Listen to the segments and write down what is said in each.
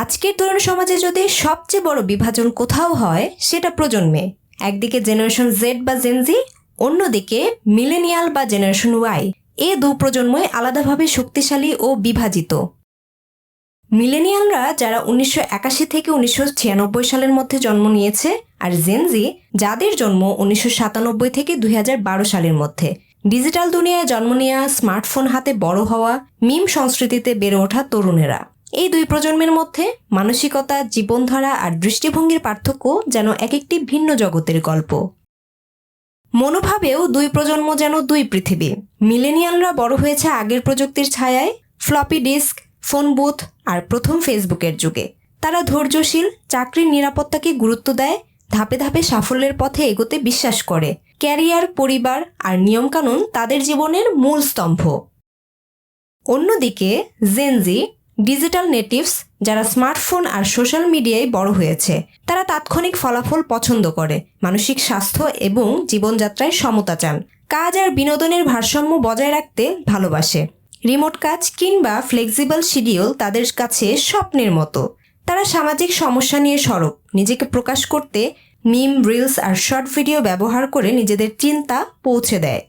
আজকের তরুণ সমাজে যদি সবচেয়ে বড় বিভাজন কোথাও হয়, সেটা প্রজন্মে। একদিকে জেনারেশন জেড বা জেনজি অন্যদিকে মিলেনিয়াল বা জেনারেশন ওয়াই এ দু প্রজন্মই আলাদাভাবে শক্তিশালী ও বিভাজিত। মিলেনিয়ালরা যারা উনিশশো একাশি থেকে উনিশশো ছিয়ানব্বই সালের মধ্যে জন্ম নিয়েছে, আর জেনজি যাদের জন্ম উনিশশো সাতানব্বই থেকে দুই হাজার বারো সালের মধ্যে। ডিজিটাল দুনিয়ায় জন্ম নেওয়া স্মার্টফোন হাতে বড় হওয়া মিম সংস্কৃতিতে বেড়ে ওঠা তরুণেরা। এই দুই প্রজন্মের মধ্যে মানসিকতা, জীবনধারা আর দৃষ্টিভঙ্গির পার্থক্য যেন এক একটি ভিন্ন জগতের গল্প। মনোভাবেও দুই প্রজন্ম যেন দুই পৃথিবী। মিলেনিয়ালরা বড় হয়েছে আগের প্রযুক্তির ছায়ায়, ফ্লপি ডিস্ক, ফোন বুথ আর প্রথম ফেসবুকের যুগে। তারা ধৈর্যশীল, চাকরির নিরাপত্তাকে গুরুত্ব দেয়, ধাপে ধাপে সাফল্যের পথে এগোতে বিশ্বাস করে। ক্যারিয়ার, পরিবার আর নিয়মকানুন তাদের জীবনের মূল স্তম্ভ। অন্যদিকে জেনজি ডিজিটাল নেটিভস, যারা স্মার্টফোন আর সোশ্যাল মিডিয়ায় বড় হয়েছে, তারা তাৎক্ষণিক ফলাফল পছন্দ করে, মানসিক স্বাস্থ্য এবং জীবনযাত্রায় সমতা চান। কাজ আর বিনোদনের ভারসাম্য বজায় রাখতে ভালোবাসে। রিমোট কাজ কিংবা ফ্লেক্সিবল শিডিউল তাদের কাছে স্বপ্নের মতো। তারা সামাজিক সমস্যা নিয়ে সরব, নিজেকে প্রকাশ করতে মিম, রিলস আর শর্ট ভিডিও ব্যবহার করে নিজেদের চিন্তা পৌঁছে দেয়।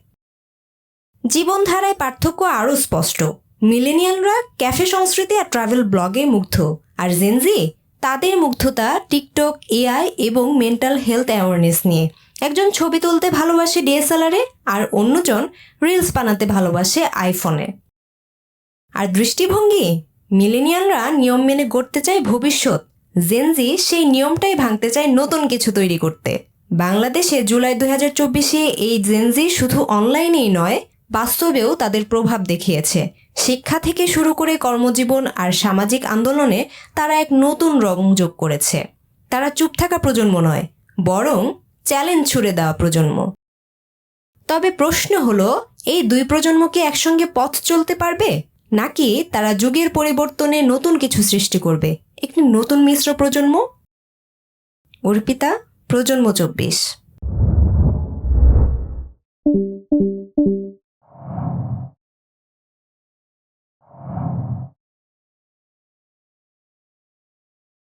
জীবনধারায় পার্থক্য আরও স্পষ্ট। মিলেনিয়ালরা ক্যাফে সংস্কৃতি আর ট্রাভেল ব্লগে মুগ্ধ। আর জেনজি তাদের মুগ্ধতা টিকটক, এআই এবং মেন্টাল হেলথ অ্যাওয়ারনেস নিয়ে। একজন ছবি তুলতে ভালোবাসে ডিএসএলআরে আর অন্যজন রিলস বানাতে ভালোবাসে আইফোনে। আর দৃষ্টিভঙ্গি? মিলেনিয়ালরা নিয়ম মেনে গড়তে চায় ভবিষ্যৎ। জেনজি সেই নিয়মটাই ভাঙতে চায় নতুন কিছু তৈরি করতে। বাংলাদেশে জুলাই দু হাজার চব্বিশে এই জেনজি শুধু অনলাইনেই নয় বাস্তবেও তাদের প্রভাব দেখিয়েছে। শিক্ষা থেকে শুরু করে কর্মজীবন আর সামাজিক আন্দোলনে তারা এক নতুন রং যোগ করেছে। তারা চুপ থাকা প্রজন্ম নয়, বরং চ্যালেঞ্জ ছুড়ে দেওয়া প্রজন্ম। তবে প্রশ্ন হল, এই দুই প্রজন্মকে একসঙ্গে পথ চলতে পারবে? নাকি তারা যুগের পরিবর্তনে নতুন কিছু সৃষ্টি করবে? একটি নতুন মিশ্র প্রজন্ম? অর্পিতা, প্রজন্ম চব্বিশ।